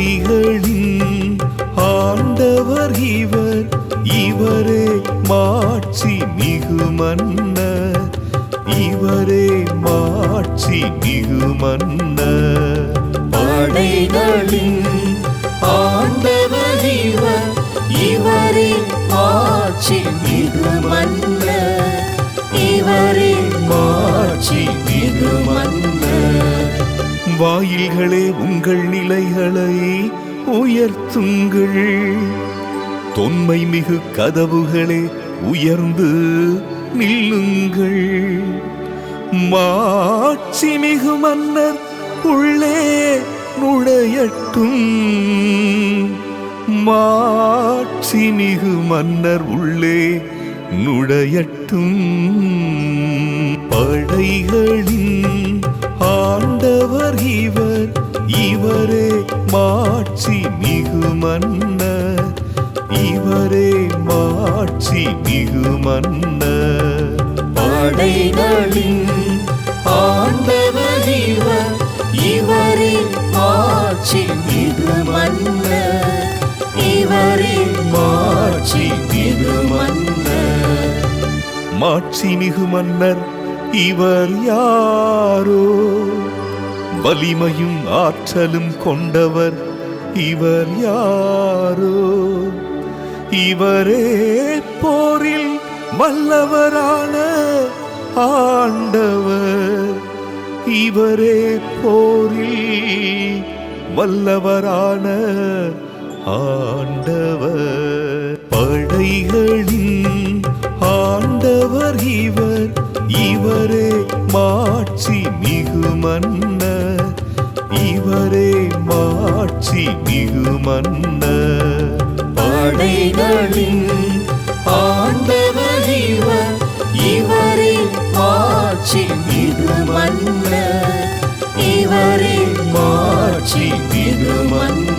ஆசைகளின் ஆண்டவர் இவர் இவரே மாட்சி மிகுமன்ன இவரே மாட்சி மிகுமன்ன படைகளின் ஆண்டவர் இவர் இவரே மாட்சி மிகுமன்ன இவரே மலைகளே உங்கள் நிலைகளை உயர்த்துங்கள். தொன்மை மிகு கதவுகளே உயர்ந்து நில்லுங்கள். மாட்சி மிகு மன்னர் உள்ளே நுழையட்டும். மாட்சி மிகு மன்னர் உள்ளே நுழையட்டும். படைகளின் இவர் மாட்சி மிகு மன்னர். இவரே மாட்சி மிகு மன்னர். படைகளின் ஆண்டவர் இவர். இவரே ஆட்சி மிகு மன்னர். இவரே மாட்சி மிகு மன்னர். மாட்சி மிகு மன்னர் இவர் யாரோ? வலிமையும் ஆற்றலும் கொண்டவர் இவர் யாரோ? இவரே போரில் வல்லவரான ஆண்டவர். இவரே போரில் வல்லவரான ஆண்டவர். படைகளின் ஆண்டவர் இவர். இவரே மாட்சி மிகுமன். இவரே மாட்சி மிகுமன்ன படைகளின் ஆண்டவர் இவர் இவரே மாட்சி மிகுமன்ன இவரே மாட்சி மிகுமன்ன